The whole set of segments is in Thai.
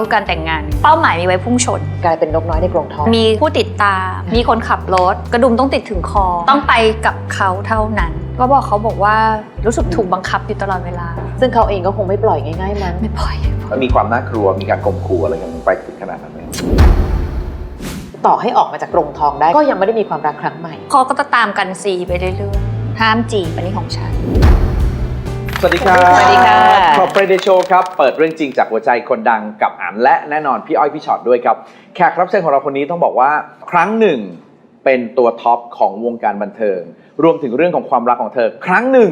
คือการแต่งงาน เป้าหมายมีไว้พุ่งชน กลายเป็นนกน้อยในกรงทอง มีผู้ติดตาม มีคนขับรถ กระดุมต้องติดถึงคอ ต้องไปกับเขาเท่านั้น ก็บอกเขาบอกว่ารู้สึกถูกบังคับอยู่ตลอดเวลา ซึ่งเขาเองก็คงไม่ปล่อยง่ายๆมั้งไม่ปล่อยมันมีความน่ากลัวมีการข่มขู่อะไรกันไปถึงขนาดนั้นไหมต่อให้ออกมาจากกรงทองได้ ก็ยังไม่ได้มีความรักครั้งใหม่เขาก็จะตามกันซีไปเรื่อยๆห้ามจีบอันนี้ของฉัน สวัสดีครับสวัสดีค่ะขอบเฟรเดโชครับ เปิดเรื่องจริงจากหัวใจคนดังกับอ่านและแน่นอนพี่อ้อยพี่ช็อตด้วยครับ แขกรับเชิญของเราคนนี้ต้องบอกว่า ครั้งหนึ่งเป็นตัวท็อปของวงการบันเทิง รวมถึงเรื่องของความรักของเธอ ครั้งหนึ่ง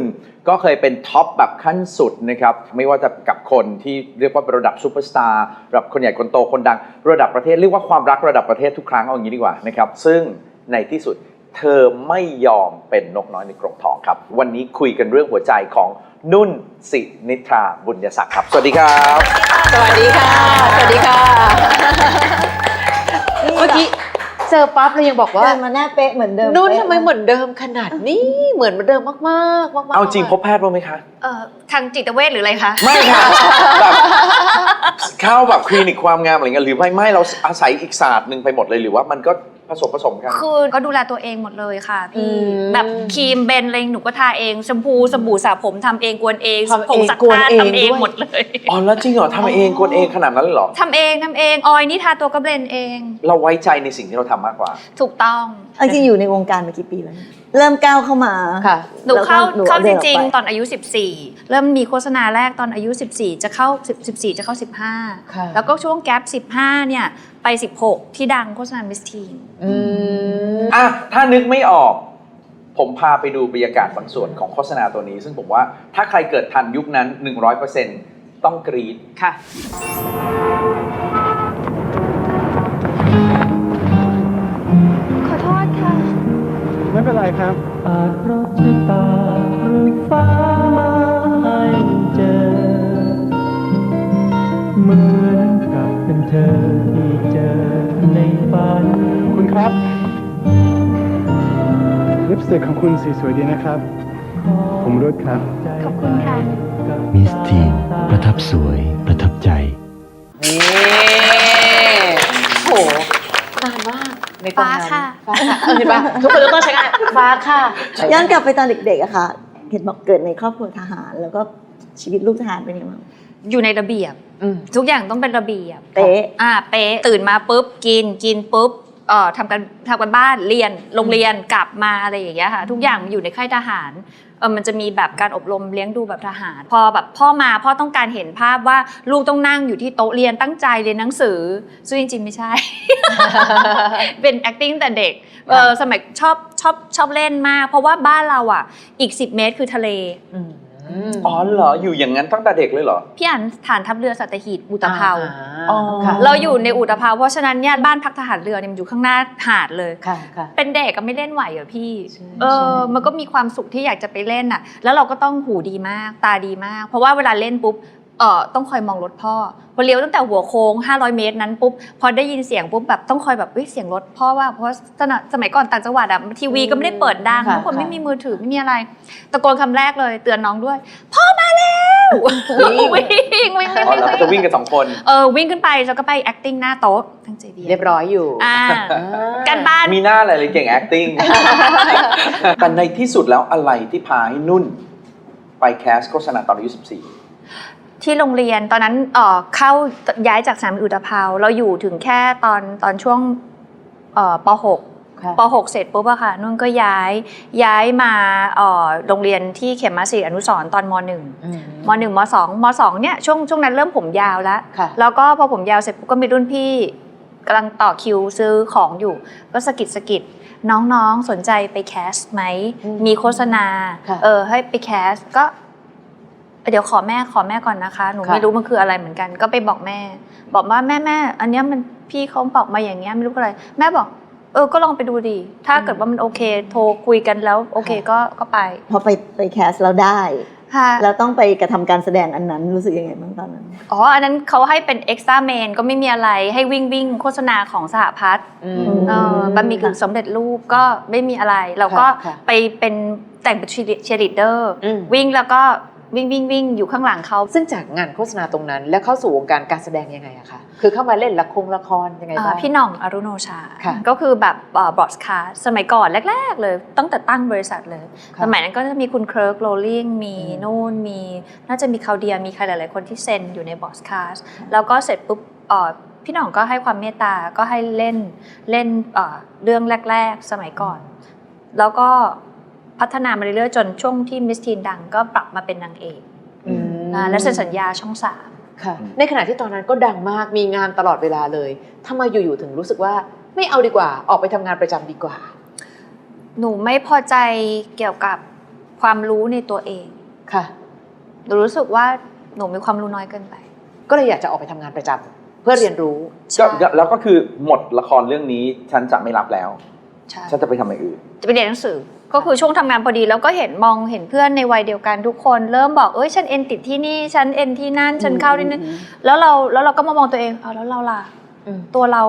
ก็เคยเป็นท็อปแบบขั้นสุดนะครับ ไม่ว่าจะกับคนที่เรียกว่าเป็นระดับซูเปอร์สตาร์ระดับคนใหญ่คนโตคนดัง ระดับประเทศเรียกว่าความรักระดับประเทศทุกครั้งเอาอย่างนี้ดีกว่านะครับซึ่งในที่สุดเธอไม่ยอมเป็นนกน้อยในกรงทองครับ วันนี้คุยกันเรื่องหัวใจของ นุ่นสินิทราบุญยศักดิ์ครับ สวัสดีครับ สวัสดีค่ะ สวัสดีค่ะ เมื่อกี้เจอปั๊บเรายังบอกว่าเดินมาหน้าเป๊ะเหมือนเดิมนุ่นป๊ะทำไมเหมือนเดิมขนาดนี้เหมือนเดิมมากๆมากๆเอาจริงพบแพทย์บ้างไหมคะเอ่อทางจิตเวชหรืออะไรคะไม่ค่ะแบบเข้าแบบคลินิกความงามอะไรเงี้ยหรือไม่ไม่เราอาศัยอีกศาสตร์หนึ่งไปหมดเลยหรือว่ามันก็ ผสมผสมกัน คือก็ดูแลตัวเองหมดเลยค่ะอืพี่มแบบครีมเบนอะไรหนูก็ทาเองแชมพูสบู่สระผมทำเองกวนเองทำเองผงซักกวนผ้าเองทำเองด้วย หมดเลยอ๋อแล้วจริงเหรอทำเองกวนเองขนาดนั้นเลยเหรอ ทำเองทำเองออยนี่ทาตัวก็เบลนเอง เราไว้ใจในสิ่งที่เราทำมากกว่า ถูกต้อง เอาจริงอยู่ในวงการมากี่ปีแล้วเนี่ย เริ่มก้าวเข้ามาค่ะ หนูเข้าแล้วก็เข้าจดินออกริงไป ๆ ตอนอายุ 14 เริ่มมีโฆษณาแรกตอนอายุ 14 จะเข้า10 14 จะเข้า ค่ะ 15 แล้วก็ช่วงแกลบ15 เนี่ย ไป 16 ที่ดังโฆษณามิสทีน อืม อะถ้านึกไม่ออก ผมพาไปดูบรรยากาศบางส่วนของโฆษณาตัวนี้ ซึ่งผมว่าถ้าใครเกิดทันยุคนั้น 100%ต้องกรีด ค่ะ ไม่เป็นไรครับอาจรบชะตาหรือฟ้ามาให้เจอ เหมือนกับเป็นเธอที่เจอในฝัน คุณครับลิปสติกของคุณสีสวยดีนะครับ ผมรุดครับ ขอบคุณค่ะ มิสทีนประทับสวยประ มากในตอนนั้นฟ้าค่ะ ฟ้าค่ะเออเห็นปะทุกคนจะต้องใช้งานฟ้าค่ะย้อนกลับไปตอนเด็กๆอะค่ะ เห็นบอกเกิดในครอบครัวทหาร แล้วก็ชีวิตลูกทหารเป็นยังไงบ้างอยู่ในระเบียบ อืม ทุกอย่างต้องเป็นระเบียบ เป๊ะ อ่าเป๊ะตื่นมาปุ๊บกินกินปุ๊บ เอ่อทำกันทำกันบ้านเรียนโรงเรียนกลับมาอะไรอย่างเงี้ยค่ะทุกอย่างมันอยู่ในค่ายทหารเออมันจะมีแบบการอบรมเลี้ยงดูแบบทหาร พอแบบพ่อมาพ่อต้องการเห็นภาพว่าลูกต้องนั่งอยู่ที่โต๊ะเรียนตั้งใจเรียนหนังสือซึ่งจริงๆไม่ใช่ เป็น acting แต่เด็กเออสมัยชอบชอบชอบเล่นมาก เพราะว่าบ้านเราอะ อีก 10 เมตรคือทะเล อืม อ๋อเหรออยู่อย่างนั้นตั้งแต่เด็กเลยเหรอ พี่อ่านฐานทัพเรือสัตหีบอุตภเปาอ๋อค่ะ เราอยู่ในอุตภเปาเพราะฉะนั้นเนี่ยบ้านพักทหารเรือเนี่ยมันอยู่ข้างหน้าหาดเลย ค่ะค่ะ เป็นเด็กก็ไม่เล่นไหวเหรอพี่ ใช่เออใช่มันก็มีความสุขที่อยากจะไปเล่นอะ แล้วเราก็ต้องหูดีมาก ตาดีมาก เพราะว่าเวลาเล่นปุ๊บ เออต้องคอยมองรถพ่อพอเลี้ยวตั้งแต่หัวโค้ง 500 เมตรนั้นปุ๊บพอได้ยินเสียงปุ๊บแบบต้องคอยแบบเฮ้ยเสียงรถพ่อว่าเพราะว่าสมัยสมัยก่อนต่างจังหวัดอะทีวีก็ไม่ได้เปิดดังค่ะทุกคนค่ะไม่มีมือถือไม่มีอะไรตะโกนคำแรกเลย เตือนน้องด้วย พ่อมาแล้ววิ่งวิ่งวิ่งอ๋อแล้วก็จะวิ่งกันสองคนเออวิ่งขึ้นไปแล้วก็ไป acting หน้าโต๊ะตั้งใจเรียนเรียบร้อยอยู่อ่าอ่าการบ้านมีหน้าอะไรเลยเก่ง acting แต่ในที่สุดแล้วอะไรที่พาให้นุ่น ไปแคสโฆษณาตอนอายุ14 ที่โรงเรียนตอนนั้นเอ่อเข้าย้ายจากสนามบินอุตภเปาเราอยู่ถึงแค่ตอนตอนช่วงเอ่อป .6 ค่ะป .6 เสร็จปุ๊บอะค่ะนุ่นก็ย้ายย้ายมาเอ่อโรงเรียนที่เขมมาศรีอนุสรณ์ตอนม .1 อืมม .1 ม .2 ม .2 เนี่ยช่วงช่วงนั้นเริ่มผมยาวแล้วค่ะแล้วก็พอผมยาวเสร็จปุ๊บก็มีรุ่นพี่กำลังต่อคิวซื้อของอยู่ ก็สะกิดสะกิดน้องๆสนใจไปแคสไหมอืมมีโฆษณาค่ะเออให้ไปแคสก็ เดี๋ยวขอแม่ขอแม่ก่อนนะคะ หนูค่ะไม่รู้มันคืออะไรเหมือนกัน ก็ไปบอกแม่ บอกว่าแม่แม่อันเนี้ยมันพี่เขาบอกมาอย่างเงี้ยไม่รู้อะไร แม่บอก เออก็ลองไปดูดิถ้าเกิดว่ามันโอเค โทรคุยกันแล้วโอเคก็ก็ไป พอไปไปแคสแล้วได้ค่ะแล้วต้องไปกระทำการแสดงอันนั้นรู้สึกยังไงบ้างตอนนั้น อ๋อ อันนั้นเขาให้เป็นเอ็กซ์ตร้าเมนก็ไม่มีอะไรให้วิ่งวิ่งโฆษณาของสหพัฒน์อืมเออบะหมี่กึ่งสำเร็จรูปก็ไม่มีอะไร เราก็ค่ะไปเป็นแต่งเป็นเชียร์ลีดเดอร์อืมวิ่งแล้วก็ วิ่งวิ่งวิ่งอยู่ข้างหลังเขาซึ่งจากงานโฆษณาตรงนั้น แล้วเข้าสู่วงการการแสดงยังไงอะคะคือเข้ามาเล่นละครละครยังไงอ่าบ้างพี่หน่องอรุโนชาค่ะก็คือแบบบอสคาสสมัยก่อนแรก ๆ เลยตั้งแต่ตั้งบริษัทเลยค่ะสมัยนั้นก็จะมีคุณเคิร์กโรลลิงมีอืมนู่นมีน่าจะมีคาวเดียมีใครหลาย ๆ คนที่เซ็นอยู่ในบอสคาสแล้วก็เสร็จปุ๊บเอ่อพี่หน่องก็ให้ความเมตตาก็ให้เล่นเล่นเอ่อเรื่องแรก ๆ สมัยก่อน แล้วก็ พัฒนามาเรื่อยๆจนช่วงที่มิสทีนดังก็ปรับมาเป็นนางเอกอืมนะและเซ็นสัญญาช่องสามค่ะ ในขณะที่ตอนนั้นก็ดังมากมีงานตลอดเวลาเลยทำไมอยู่ๆถึงรู้สึกว่าไม่เอาดีกว่าออกไปทำงานประจำดีกว่า หนูไม่พอใจเกี่ยวกับความรู้ในตัวเองค่ะ หนูรู้สึกว่าหนูมีความรู้น้อยเกินไป ก็เลยอยากจะออกไปทำงานประจำเพื่อเรียนรู้ก็แล้วก็คือหมดละครเรื่องนี้ฉันจะไม่รับแล้ว ใช่ ฉันจะไปทำอย่างอื่น จะไปเรียนหนังสือ ก็คือช่วงทำงานพอดีแล้วก็เห็นมองเห็นเพื่อนในวัยเดียวกันทุกคน เริ่มบอกเอ้ยฉันเอ็นติดที่นี่ฉันเอ็นที่นั่นฉันเข้าที่นั่นแล้วเราแล้วเราก็มามองตัวเองเอาแล้วเราล่ะอืมตัวเรา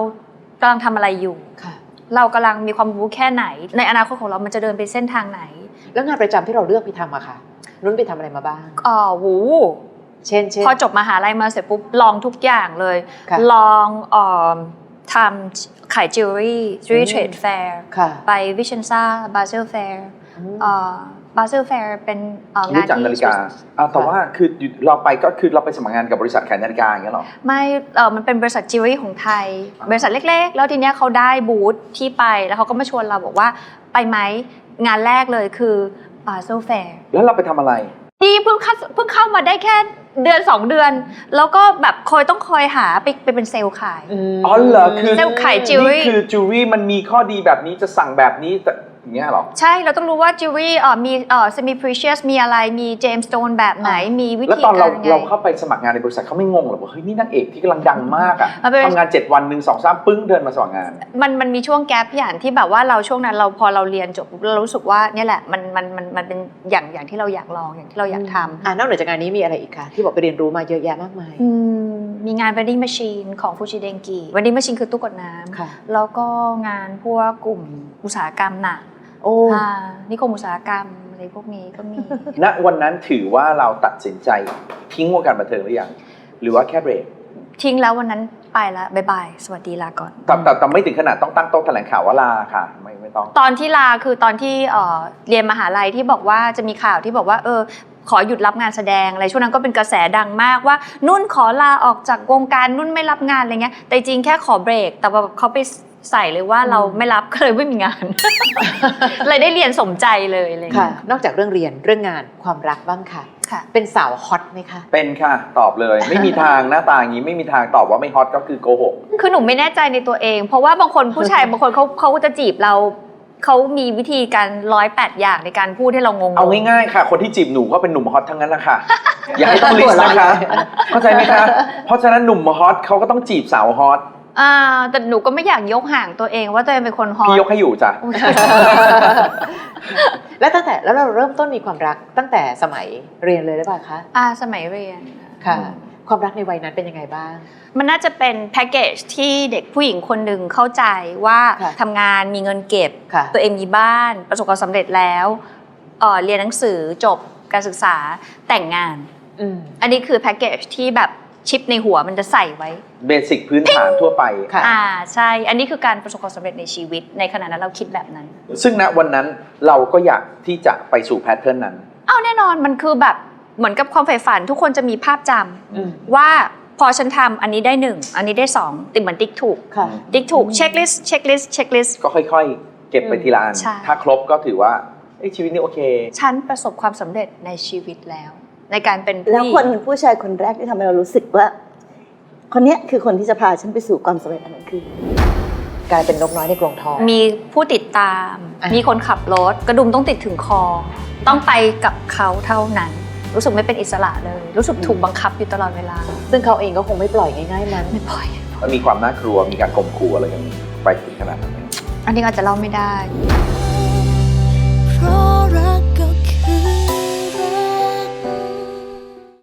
กำลังทำอะไรอยู่ค่ะเรากำลังมีความรู้แค่ไหน ในอนาคตของเรามันจะเดินไปเส้นทางไหน แล้วงานประจำที่เราเลือกไปทำอะค่ะนุ่นไปทำอะไรมาบ้างอ๋อหูเช่นเช่นพอจบมหาลัยมาเสร็จปุ๊บลองทุกอย่างเลยค่ะลองเออ ทำขายจิวเวลรี่จิวเวลรี่เทรดแฟร์ค่ะไปวิเชนซ่าบาเซลแฟร์อืมบาเซลแฟร์เป็นเอ่องานรู้จักที่นาฬิกาอะแต่ว่าคืออยู่เราไปก็คือเราไปสมัครงานกับบริษัทขายนาฬิกาอย่างเงี้ยเหรอ ไม่เออมันเป็นบริษัทจิวเวลรี่ของไทยอ่าบริษัทเล็ก ๆ แล้วทีเนี้ยเขาได้บูธที่ไปแล้วเขาก็มาชวนเราบอกว่าไปไหมงานแรกเลยคือบาเซลแฟร์แล้วเราไปทำอะไร นี่เพิ่งเข้าเพิ่งเข้ามาได้แค่เดือน 2 เดือน แล้วก็แบบคอยต้องคอยหาไปไปเป็นเซลล์ขายมอ๋อเหรอคือเซลล์ขายจิวเวลรี่ นี่คือจิวเวลรี่มันมีข้อดีแบบนี้จะสั่งแบบนี้แต่ อย่างเงี้ยเหรอ ใช่ เราต้องรู้ว่าจิวเวลรี่เอ่อมีเอ่อ semi precious มีอะไร มีเจมส์สโตนแบบไหน มีวิแล้วธีตอนกาเรารยังไง เราเข้าไปสมัครงานในบริษัทเขาไม่งงเหรอว่าเฮ้ยนี่นางเอกที่กำลังดังมากอะมันเป็น ทำงาน7วันหนึ่งสองสามปึ้งเดินมาสมัครงาน มันมันมีช่วงแกลพี่อ่านที่แบบว่าเราช่วงนั้นเราพอเราเรียนจบปุ๊บเรารู้สึกว่าเนี่ยแหละมันมันมันมันเป็นอย่างอย่างที่เราอยากลองอย่างที่เราอยากทำอ่านอกเหนือจากงานนี้มีอะไรอีกคะที่บอกไปเรียนรู้มาเยอะแยะมากมายอืมมีงาน vending machine ของฟูจิเดงกิ vending machine คือตู้กดน้ค่ะำแล้วก็งานพวกกลุ่มอุตสาหกรรมหนัก โอ้อ่านิคมอุตสาหกรรมอะไรพวกนี้ก็มี ณวันนั้นถือว่าเราตัดสินใจทิ้งวงการบันเทิงหรือยัง หรือว่าแค่เบรกทิ้งแล้ววันนั้นไปแล้วบายบาย สวัสดีลาก่อน แต่แต่แต่ไม่ถึงขนาดต้องตั้งโต๊ะแถลงข่าวว่าลาค่ะ ไม่ไม่ต้อง ตอนที่ลาคือตอนที่เอ่อเรียนมหาลัยที่บอกว่าจะมีข่าวที่บอกว่าเออขอหยุดรับงานแสดงอะไรช่วงนั้นก็เป็นกระแสดังมากว่านุ่นขอลาออกจากวงการนุ่นไม่รับงานอะไรเงี้ยแต่จริงๆแค่ขอเบรก แต่ว่าเขาไป ใส่เลยว่าเราไม่รับก็เลยไม่มีงาน เลยได้เรียนสมใจเลยอะไรค่ะเงี้ยนอกจากเรื่องเรียนเรื่องงานความรักบ้างค่ะค่ะ เป็นสาวฮอตไหมคะ เป็นค่ะ ตอบเลย ไม่มีทางหน้าตาอย่างนี้ไม่มีทางตอบว่าไม่ฮอตก็คือโกหกคือหนูไม่แน่ใจในตัวเอง เพราะว่าบางคนผู้ชายบางคนเขาเขาจะจีบเราเขามีวิธีการร้อยแปดอย่างในการพูดให้เรางงๆเอาง่ายๆค่ะ คนที่จีบหนูก็เป็นหนุ่มฮอตทั้งนั้นแหละค่ะ อย่าให้ต้องลิสต์นะคะ เข้าใจไหมคะ เพราะฉะนั้นหนุ่มฮอตเขาก็ต้องจีบสาวฮอต อ่าแต่หนูก็ไม่อยากยกห่างตัวเองว่าตัวเองเป็นคนฮอพี่ตยกให้อยู่จ้ะแล้วตั้งแต่แล้วเราเริ่มต้นมีความรักตั้งแต่สมัยเรียนเลยหรือเปล่าคะอ่าสมัยเรียน ค่ะ ความรักในวัยนั้นเป็นยังไงบ้าง มันน่าจะเป็นแพ็กเกจที่เด็กผู้หญิงคนหนึ่งเข้าใจว่าค่ะ ทำงานมีเงินเก็บ ค่ะ ตัวเองมีบ้านประสบความสำเร็จแล้วเอ่อเรียนหนังสือจบการศึกษาแต่งงาน อืม อันนี้คือแพ็กเกจที่แบบ ชิปในหัวมันจะใส่ไว้ เบสิกพื้นฐานทั่วไป ค่ะ อ่าใช่ อันนี้คือการประสบความสำเร็จในชีวิต ในขณะนั้นเราคิดแบบนั้น ซึ่งณวันนั้นเราก็อยากที่จะไปสู่แพทเทิร์นนั้นอ้าวแน่นอนมันคือแบบเหมือนกับความใฝ่ฝันทุกคนจะมีภาพจำอืม ว่าพอฉันทำอันนี้ได้หนึ่งอันนี้ได้สองติดเหมือนติ๊กถูก ค่ะ ติ๊กถูกเช็คลิสต์เช็คลิสต์เช็คลิสต์ ก็ค่อยเก็บไปทีละอัน ใช่ ถ้าครบก็ถือว่าเอ้ยชีวิตนี้โอเค ฉันประสบความสำเร็จในชีวิตแล้ว ในการเป็นผู้แล้วหญิคนงผู้ชายคนแรกที่ทำให้เรารู้สึกว่า คนเนี้ยคือคนที่จะพาฉันไปสู่ความสำเร็จอันนั้นคือกลายเป็นนกน้อยในกรงทอง มีผู้ติดตาม อะ มีคนขับรถ กระดุมต้องติดถึงคอ ต้องไปกับเขาเท่านั้น รู้สึกไม่เป็นอิสระเลย รู้สึกถูกบังคับอยู่ตลอดเวลาซึ่งเขาเองก็คงไม่ปล่อยง่ายๆมัน ไม่ปล่อย มันมีความน่ากลัว มีการข่มขู่อะไรกันไปถึงขนาดนั้นไหม อันนี้อาจจะเล่าไม่ได้ เพราะรัก